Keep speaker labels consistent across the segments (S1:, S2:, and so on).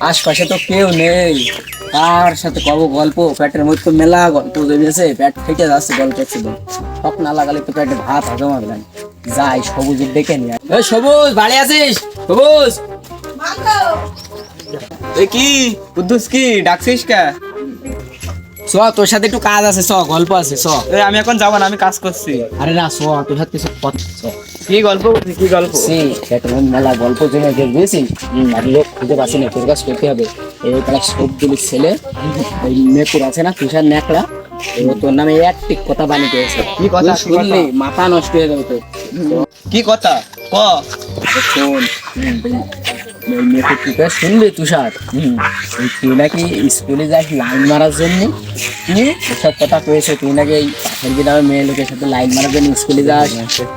S1: আশপাশে তো কেউ নেই। তার সাথে কব গল্প পেটের মধ্যে মেলা গল্প জমেছে পেট ফেটে যাচ্ছে গল্প ছিল তখন না লাগালে তো পেটে ভাত হজম হবে না যাই সবুজের ডেকে নিয়ে। এই সবুজ বাড়ি আছিস? সবুজ?
S2: এ কি? কুদ্দুস কি? ডাকছিস কে?
S1: চ তোর সাথে একটু কাজ আছে চ গল্প আছে চ।
S2: আমি এখন যাব না আমি কাজ করছি।
S1: আরে না চ তোর সাথে কিছু কথা চ।
S2: কি গল্প করছিস কি গল্প?
S1: সে মেলা গল্প জমে গেছে বুঝেছিস? লোক খুঁজে পাচ্ছি না তোর কাজ করতে হবে। এই তারা সবগুলি ছেলে ওই মেকুর আছে না তুষার ন্যাকড়া তোর নামে এক কথা বানিয়ে দিয়েছে।
S2: কি কথা,
S1: শুনলি মাথা নষ্ট হয়ে যাবে তোর।
S2: কি কথা? ক।
S1: শোন টিকা শুনলি তুষার? তুই নাকি স্কুলে যাস লাইন মারার জন্য? এসব কথা কয়েছে তুই নাকি এই পাশের গ্রামে মেয়ে লোকের সাথে লাইন মারার জন্য স্কুলে যাস?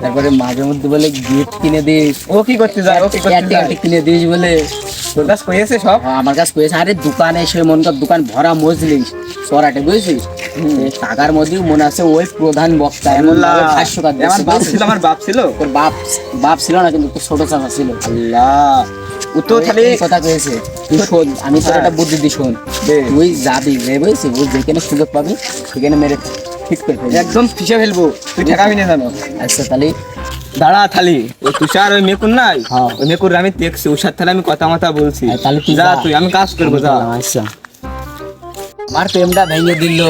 S1: তারপরে মাঝে মধ্যে বলে গিফট কিনে দিস।
S2: ও কি করতে যায়? ও কি করতে
S1: কিনে দিস বলে।
S2: তোর কাছে কইছে সব?
S1: আমার কাছে কয়েছে। আরে দোকানে এসে মন কর দোকান ভরা মজলিস সরাটে বুঝছিস? টাকার মধ্যেও মনে আছে ওই প্রধান বক্তা। এমন
S2: আমার বাপ ছিল আমার বাপ ছিল?
S1: তোর বাপ বাপ ছিল না কিন্তু তোর ছোট চাচা ছিল।
S2: আল্লাহ। খালি
S1: কথা কয়েছে তুই শোন আমি তোর
S2: হ্যাঁ।
S1: একটা বুদ্ধি দিই শোন। তুই যাবি যে বুঝছিস ওই যেখানে সুযোগ পাবি সেখানে মেরে ঠিক করে ফেলবি।
S2: একদম ফিসে ফেলব তুই ঠেকাবি না জানো
S1: আচ্ছা তাহলে
S2: দাঁড়া থালি ওই তুষার ওই মেকুর নাই?
S1: হ্যাঁ।
S2: ওই মেকুর আমি দেখছি ওর সাথে আমি কথা মাথা বলছি
S1: তাহলে তুই
S2: যা
S1: যা।
S2: তুই আমি কাজ করব যা।
S1: আচ্ছা। আমার প্রেমটা ভেঙে দিল।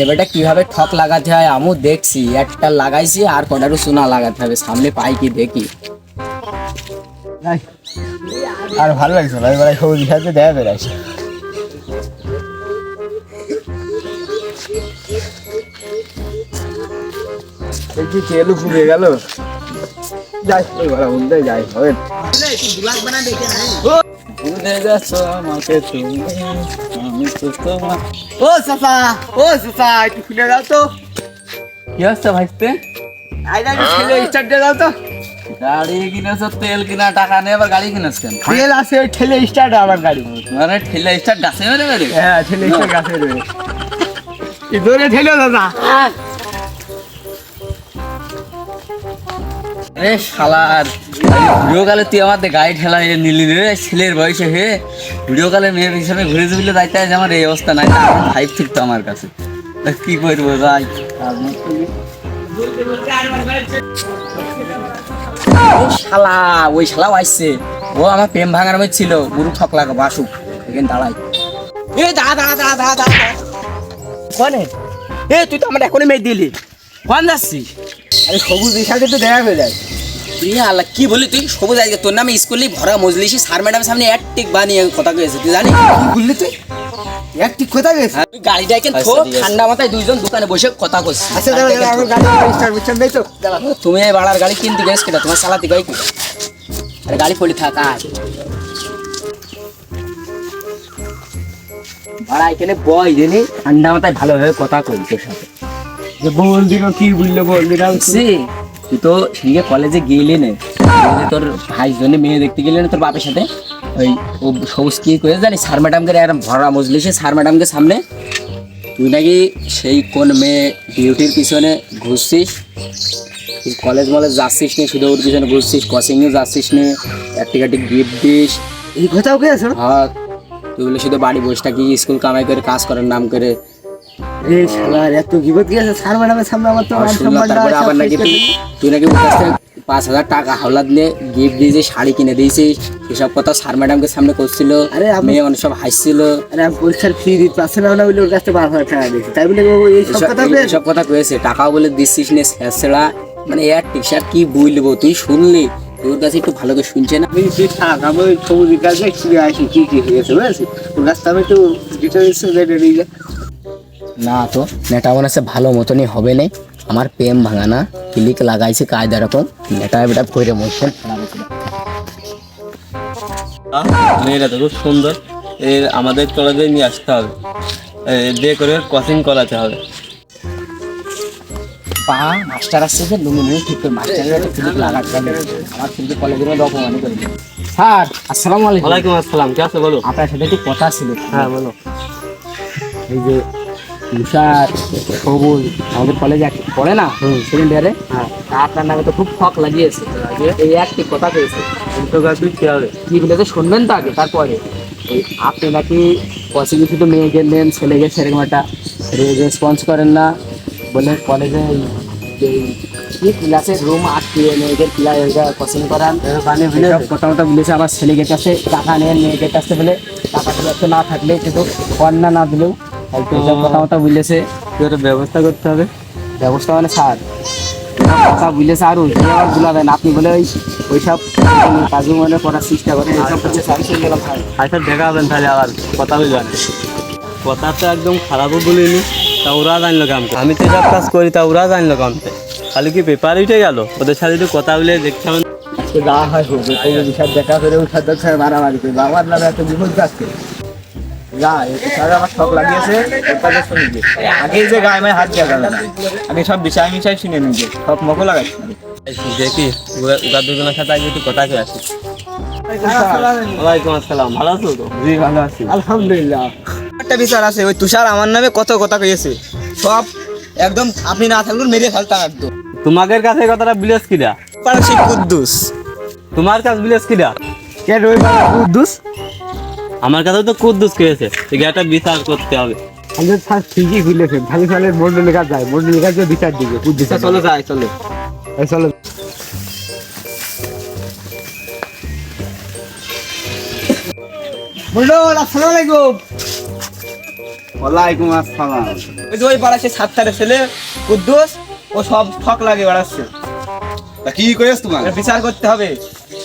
S1: এবারটা কীভাবে ঠক লাগাতে হয় আমিও দেখছি। একটা লাগাইছি আর কটারও সোনা লাগাতে হবে। সামনে পাই কি দেখি।
S2: আর ভালো লাগছে না এবার সবুজ সাথে দেয়া বেড়াইছে দেখি তেলু ফুলে গেল? যাই ওই ভালো যাই হবে।
S1: ভুলে আমাকে তুমি আমি তো তোমার
S2: ও সাফা ও সাফা একটু খুলে দাও তো।
S1: কি হচ্ছে ভাইতে
S2: আই ছেলে স্টার্ট দিয়ে দাও তো।
S1: গাড়ি কিনেছ তেল কিনা টাকা নেই আবার গাড়ি কিনেছ কেন?
S2: তেল আছে ওই ঠেলে স্টার্ট আমার গাড়ি।
S1: মানে ঠেলে স্টার ডাসে মেরে মেরে?
S2: হ্যাঁ ঠেলে স্টার্ট গাছে কি দৌড়ে ঠেলে দাদা।
S1: এ শালার ভিডিও কালে তুই আমার গাড়ি ঠেলা নিলি রে ছেলের বয়সে হে। ভিডিও কালে মেয়ের হিসাবে ঘুরে ঘুরে যাইতে আমার এই অবস্থা নাই ফাইভ থাকতো আমার কাছে। কি করব যাই। শালা, ওই শালাও আসছে ও আমার প্রেম ভাঙার মধ্যে ছিল, গুরু ঠক লাগা বাসুক। এখানে দাঁড়াই।
S2: এ, দা দা দা দা দা কনে? এ, তুই তো আমার এখনই মেয়ে দিলি।
S1: কোন যাচ্ছিস?
S2: আরে সবুজ বিশালকে তো দেখা হয়ে যায়।
S1: তুই আল্লাহ কি বলি তুই? সবুজ আজকে তোর নামে স্কুলে ভরা মজলিসি স্যার ম্যাডামের সামনে এক টিক বানিয়ে কথা কয়েছে তুই জানিস?
S2: বললি তুই? এক ঠিক কোথায় গেছিস
S1: তুই গাড়িটা এখানে থো, ঠান্ডা মাথায় দুইজন দোকানে বসে কথা করছিস
S2: আচ্ছা দাঁড়া দাঁড়া আমার গাড়ি স্টার্ট বুঝছেন নেই তো। দাঁড়া।
S1: তুমি এই বাড়ার গাড়ি কিনতে গেছ কেটা তোমার চালাতে গাই আরে গাড়ি পড়ে থাক আয়। ভাড়া এখানে বয় জেনে ঠান্ডা মাথায় ভালোভাবে কথা কই তোর সাথে
S2: যে বল দিল কি বলল বল দিলাম
S1: সে তুই তো সঙ্গে কলেজে গেলি না। তোর ভাই জন্য মেয়ে দেখতে গেলি না তোর বাপের সাথে। ওই ও সবুজ কি করে জানিস? স্যার ম্যাডামকে এরকম ভরা মজলিসে স্যার ম্যাডামকে সামনে। তুই নাকি সেই কোন মেয়ে ডিউটির পিছনে ঘুরছিস? কলেজ মলেজ যাচ্ছিস নি শুধু ওর পিছনে ঘুরছিস কোচিংয়ে যাচ্ছিস নি একটি একটি গিফট দিস।
S2: এই কথাও কে আছে
S1: আর তুই বলে শুধু বাড়ি বসে থাকি স্কুল কামাই করে কাজ করার নাম করে।
S2: এই শালার এত বিপদ গেছে স্যার ম্যাডামের সামনে আমার তো
S1: আর শুনলাম
S2: সম্মানটা
S1: তারপরে আবার নাকি তুই তুই নাকি ওর কাছ থেকে পাঁচ হাজার টাকা হাওলাত নিয়ে গিফট দিয়েছিস শাড়ি কিনে দিয়েছিস এসব কথা স্যার ম্যাডামকে সামনে করছিল
S2: আরে
S1: মেয়ে অনেক সব হাসছিল।
S2: আরে পরীক্ষার ফি দিতে পারছি না বলে ওর কাছ পাঁচ হাজার টাকা দিয়েছি। তাই বলে এই সব কথা
S1: এই- কথা কয়েছে টাকাও বলে দিচ্ছিস নে ছেড়া মানে এর টিকশার কি বলব তুই শুনলি? তোর কাছে একটু ভালো করে শুনছে না?
S2: আমি তুই থাক আমি কাছে আসি কি কি হয়েছে বুঝেছি ওর কাছ থেকে আমি একটু ডিটেলস জেনে নিয়ে যাই
S1: না তো নেটা মনে হচ্ছে ভালো মতনই হবে না আমার প্রেম ভাঙানা ক্লিক লাগাইছে কায়দা রকম নেটা বেটা করে
S3: মেয়েটা তো খুব সুন্দর। এর আমাদের কলেজে নিয়ে আসতে হবে। বিয়ে করে কোচিং করাতে হবে।
S1: পা মাস্টার আসছে যে লুঙ্গি ঠিক করে মাস্টারের একটা ক্লিক লাগাতে হবে। আমার কিন্তু কলেজের মধ্যে অপমানই করে স্যার আসসালামু আলাইকুম।
S3: ওয়ালাইকুম আসসালাম কে আছে বলো?
S1: আপনার সাথে একটু কথা ছিল।
S3: হ্যাঁ বলো।
S1: এই যে তুষার সবুজ আমাদের কলেজে পড়ে না সেকেন্ড ইয়ারে আপনার নামে তো খুব ফক লাগিয়েছে। এই একটি কথা পেয়েছে।
S3: তুই কি হবে?
S1: কি বলেছে শুনবেন তো আগে তারপরে। আপনি নাকি পসিবিলিটি তো মেয়ে গেলেন ছেলে গেছে সেরকম একটা রেসপন্স করেন না। বলে কলেজে কি ক্লাসের রুম আটকিয়ে মেয়েদের ক্লাস পছন্দ করান কথা বলেছে আমার ছেলেদের কাছে টাকা নেন মেয়েদের কাছে বলে টাকা না থাকলে কিন্তু কন্যা না দিলেও এসব কথা বলেছে।
S3: একটা ব্যবস্থা করতে হবে?
S1: ব্যবস্থা মানে স্যার। কথা বলেছে আর ওই আবারগুলা দেন আপনি বলে ওই ওইসব কাজু মানে করার চেষ্টা করেন এইসব করছে স্যার। গেলাম স্যার
S3: দেখা হবেন তাহলে আবার। কথা বলে জানি কথা তো একদম খারাপও বলিনি তা ওরা জানলো কামতে আমি তো সব কাজ করি তা ওরা জানলো কামতে খালি কি পেপার উঠে গেল? ওদের সাথে একটু কথা বলে দেখতে হবে।
S2: যা হয় হোক দেখা করে ওই সাথে সাথে মারামারি করবে আমার নামে একটা বিপদ যাচ্ছে স্যার আমার লাগিয়েছে শুনে আগে যে গায়ে মায়ে হাত দেওয়া না আগে সব বিষয় মিশাই শুনে নিবে সব মকো লাগাইছে
S3: দেখি ওরা ওরা দুজনের সাথে আগে একটু কথা কে আসি। ওয়ালাইকুম আসসালাম ভালো আছো তো?
S2: জি ভালো আছি।
S3: আলহামদুলিল্লাহ।
S4: একটা বিচার আছে ওই তুষার আমার নামে কত কথা কইছে সব একদম আপনি না থাকলে মেরে ফেলতাম একদম
S3: তোমাদের কাছে কথাটা বিলেস কিরা?
S4: পারসি কুদ্দুস।
S3: তোমার কাছে বিলেস কিরা?
S2: কে রবিবার কুদ্দুস?
S3: আমার কাছে তো কুদ্দুস খেয়েছে একটা বিচার করতে হবে।
S2: আমাদের স্যার ঠিকই খুলেছেন খালি সালের মন্ডলের কাজ যায় মন্ডলের কাছে বিচার দিবে কুদ্দুস
S4: চলো যাই চলো।
S2: এই চলো।
S4: মন্ডল আসসালামু আলাইকুম।
S2: ওয়ালাইকুম আসসালাম।
S4: ওই যে ওই পাড়া সে সাতটারে ছেলে কুদ্দুস ও সব ঠক লাগে বেড়াচ্ছে।
S5: তা কি করেছ তোমার
S4: বিচার করতে হবে।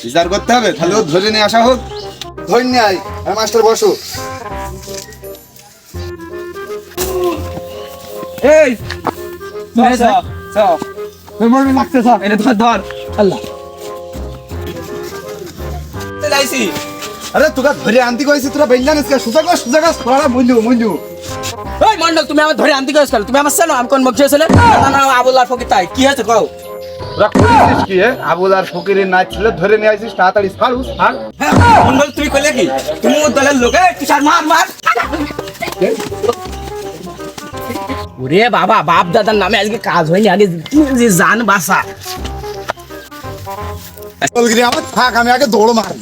S5: বিচার করতে হবে? তাহলে ও ধরে নিয়ে আসা হোক। ধরে নিয়ে আয়। আর মাস্টার বসো।
S4: এই
S5: আরে তোকে ধরে আনতে কইছি তোরা বেঞ্জানিস কে সুজা কর সুজা কর। পড়া মইলু মইলু।
S1: ওই মন্ডল তুমি আমার ধরে আনতে গেছো তুমি আমার চেনো আমি কোন মুখ ছেলে? না না আবুল্লাহ ফকির তাই। কি হয়েছে কও?
S5: তোরা করেছিস কি হে আবুল আর ফকিরের নাচ ছিল ধরে নিয়ে আসিস তাড়াতাড়ি ছাড়ু ছাড়।
S4: মন্ডল তুমি কইলে কি? তুমি ওর দলের লোক তুষার মার মার।
S1: ওরে বাবা বাপ দাদার নামে আজকে কাজ হয়নি আগে যে জান বাসা।
S5: বলগিরি আমার থাক আমি আগে দৌড় মারি।